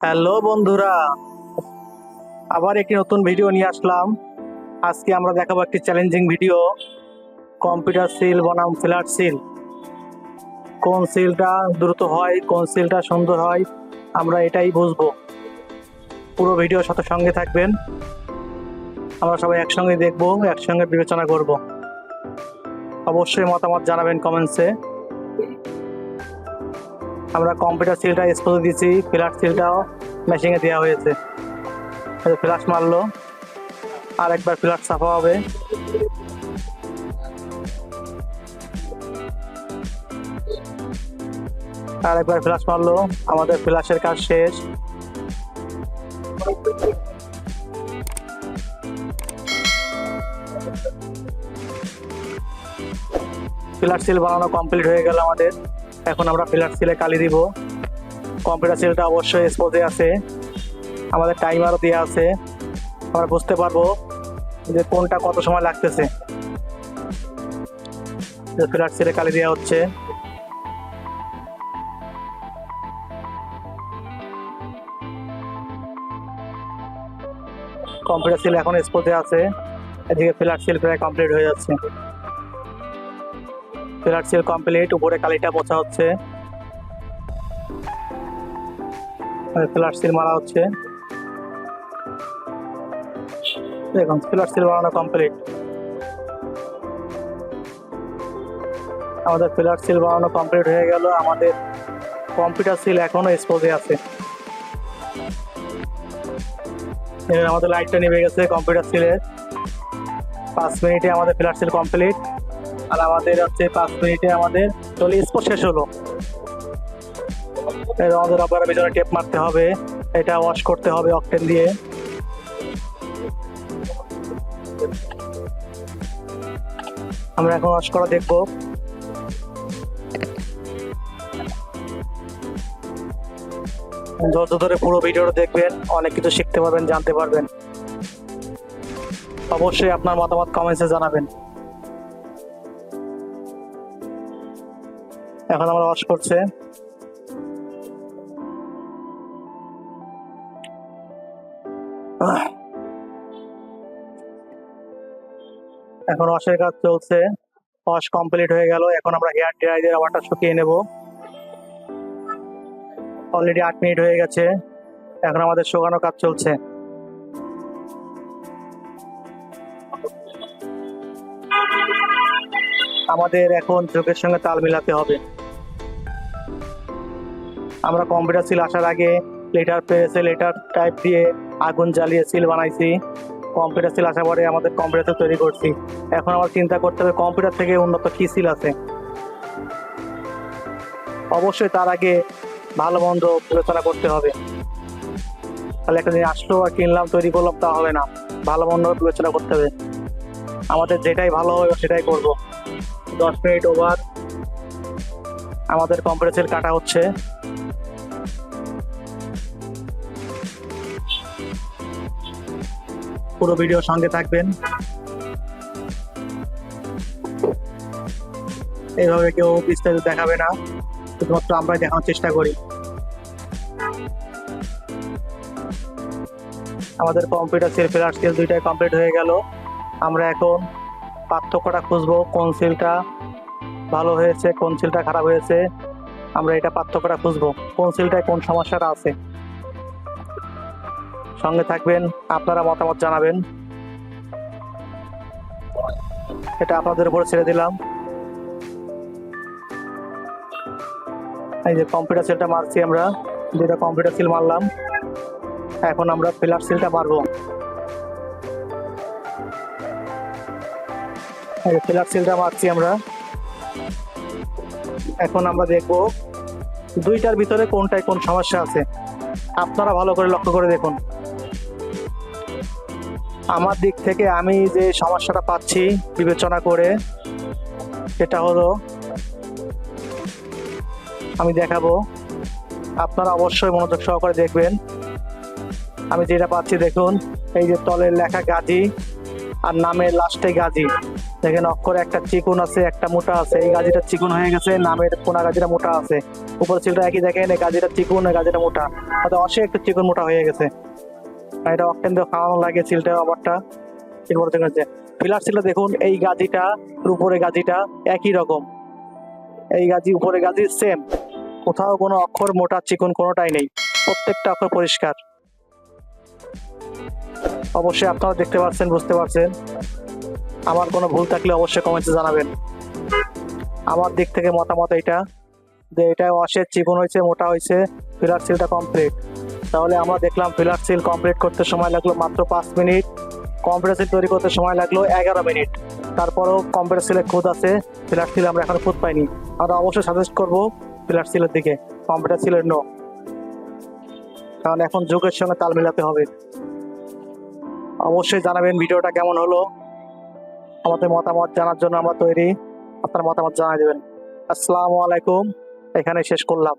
Hello বন্ধুরা, আবার একটি নতুন ভিডিও নিয়ে আসলাম। আজকে আমরা দেখাবো একটি চ্যালেঞ্জিং ভিডিও কম্পিউটার সিল বনাম ফ্ল্যাট সিল কোন সিলটা দ্রুত হয়, কোন সিলটা সুন্দর হয়, আমরা এটাই বুঝব। পুরো ভিডিওর সাথে সঙ্গে থাকবেন। আমরা সবাই একসঙ্গে দেখব, একসঙ্গে বিবেচনা করব। অবশ্যই মতামত জানাবেন কমেন্টসে আমরা কম্পিউটার সিলটা এক্সপোজে দিয়েছি ফ্ল্যাট সিলটাও মেশিনে দেওয়া হয়েছে। ফ্ল্যাশ মারলো, আর একবার ফ্ল্যাট সাফা হবে। আর একবার ফ্ল্যাশ মারলো, আমাদের ফ্ল্যাশের কাজ শেষ। ফ্ল্যাট সিল বানানো কমপ্লিট হয়ে গেল আমাদের। এখন আমরা ফ্ল্যাট সিলে কালি দিব। কম্পিউটার সিলটা অবশ্যই এক্সপোজে আছে। আমাদের টাইমারও দেওয়া আছে। আমরা বুঝতে পারব যে কোনটা কত সময় লাগতেছে। ফ্ল্যাট সিলে কালি দেওয়া হচ্ছে। কম্পিউটার সিল এখন এক্সপোজে আছে। এদিকে ফ্ল্যাট সিল প্রায় কমপ্লিট হয়ে যাচ্ছে। ফ্ল্যাট সিল কমপ্লিট উপরে কালিটা পোছা হচ্ছে। ফ্ল্যাট সিল মারা হচ্ছে। দেখুন ফ্ল্যাট সিল বানানো কমপ্লিট আমাদের ফ্ল্যাট সিল বানানো কমপ্লিট হয়ে গেল। আমাদের কম্পিউটার সিল এখনও এক্সপোজে আছে। আমাদের লাইটটা নিভে গেছে কম্পিউটার সিলের পাঁচ মিনিটে আমাদের ফ্ল্যাট সিল কমপ্লিট আর আমাদের হচ্ছে পাঁচ মিনিটে আমাদের চলে স্পোর্ট শেষ হলো। আমাদের আবার পিছনে টেপ মারতে হবে। এটা ওয়াশ করতে হবে অকটেন দিয়ে। আমরা এখন ওয়াশ করা দেখব। ধৈর্য ধরে পুরো ভিডিওটা দেখবেন, অনেক কিছু শিখতে পারবেন, জানতে পারবেন। অবশ্যই আপনার মতামত কমেন্টসে জানাবেন। এখন আমরা ওয়াশ করছে। এখন ওয়াশের কাজ চলছে। ওয়াশ কমপ্লিট হয়ে গেল। এখন আমরা হেয়ার ড্রাই দিয়ে রাবারটা শুকিয়ে নেব। অলরেডি আট মিনিট হয়ে গেছে। এখন আমাদের শুকানো কাজ চলছে। আমাদের এখন চোখের সঙ্গে তাল মিলাতে হবে। আমরা কম্পিউটার সিল আসার আগে লেটার প্রেসে লেটার টাইপ দিয়ে আগুন জ্বালিয়ে সিল বানাইছি। কম্পিউটার সিল আসার পরে আমাদের কম্পিউটার তৈরি করছি। এখন আমার চিন্তা করতে হবে কম্পিউটার থেকে উন্নত কি সিল আছে। অবশ্যই তার আগে ভালো মন্দ বিবেচনা করতে হবে। তাহলে একটা জিনিস আসলো আর কিনলাম, তৈরি করলাম, তা হবে না। ভালো মন্দ বিবেচনা করতে হবে। আমাদের যেটাই ভালো হবে সেটাই করব। দশ মিনিট ওভার আমাদের কম্পিউটার সেল কাটা হচ্ছে। পুরো ভিডিও সঙ্গে থাকবেন। এইভাবে কেউ বিস্তারিত দেখাবে না, শুধুমাত্র আমরা দেখানোর চেষ্টা করি। আমাদের কম্পিউটার সেল ফ্ল্যাট সেল দুইটাই কমপ্লিট হয়ে গেল। আমরা এখন পার্থক্যটা খুঁজবো, কোন সেলটা ভালো হয়েছে, কোন সেলটা খারাপ হয়েছে। আমরা এটা পার্থক্যটা খুঁজবো, কোন সেলটায় কোন সমস্যাটা আছে। সঙ্গে থাকবেন, আপনারা মতামত জানাবেন। এটা আপনাদের উপরে ছেড়ে দিলাম। এই যে কম্পিউটার সেলটা মারছি আমরা যেটা কম্পিউটার সিল মারলাম। এখন আমরা ফ্ল্যাট সিলটা মারবো। ফ্ল্যাট সিলটা মারছি আমরা। এখন আমরা দেখব দুইটার ভিতরে কোনটায় কোন সমস্যা আছে। আপনারা ভালো করে লক্ষ্য করে দেখুন। আমার দিক থেকে আমি যে সমস্যাটা পাচ্ছি বিবেচনা করে সেটা হলো আমি দেখাবো। আপনারা অবশ্যই মনোযোগ সহকারে দেখবেন। আমি যেটা পাচ্ছি দেখুন, এই যে তলের লেখা গাজী আর নামের লাস্টে গাজী। দেখেন অক্ষরে একটা চিকুন আছে, একটা মোটা আছে। এই গাজিটা চিকুন হয়ে গেছে, নামের পোনা গাজিটা মোটা আছে। উপরে সিলটা একই দেখেন, এই গাজিটা চিকুন গাজিটা মোটা। অর্থাৎ অসে একটু চিকুন মোটা হয়ে গেছে। এটা অক্টেন দিয়ে লাগে সিলটা আবারটা এরপরে দেখেন যে ফিলার সিলটা দেখুন, এই গাজিটা, উপরে গাজিটা একই রকম। এই গাজি, উপরে গাজি সেম কোথাও কোনো অক্ষর মোটা, চিকন কোনোটাই নেই। প্রত্যেকটা অক্ষর পরিষ্কার। অবশ্যই আপনারা দেখতে পাচ্ছেন, বুঝতে পারছেন। আমার কোনো ভুল থাকলে অবশ্যই কমেন্টে জানাবেন। আমার দিক থেকে মতামত এটা যে এটা ওয়াশের চিকন হয়েছে, মোটা হয়েছে ফিলার সিলটা কমপ্লিট তাহলে আমরা দেখলাম ফিলার সিল কমপ্লিট করতে সময় লাগল মাত্র পাঁচ মিনিট। কম্পিউটার সিল তৈরি করতে সময় লাগল এগারো মিনিট। তারপরও কম্পিউটার সিলের খুদ আছে ফিলার সিল আমরা এখনও খুদ পাইনি। আমরা অবশ্যই সাজেস্ট করব ফিলার সিলের দিকে কম্পিউটার সিলের নো কারণ এখন যুগের সঙ্গে তাল মিলাতে হবে। অবশ্যই জানাবেন ভিডিওটা কেমন হলো। আমাদের মতামত জানার জন্য আমরা তৈরি। আপনার মতামত জানাই দেবেন। আসসালামু আলাইকুম। এখানে শেষ করলাম।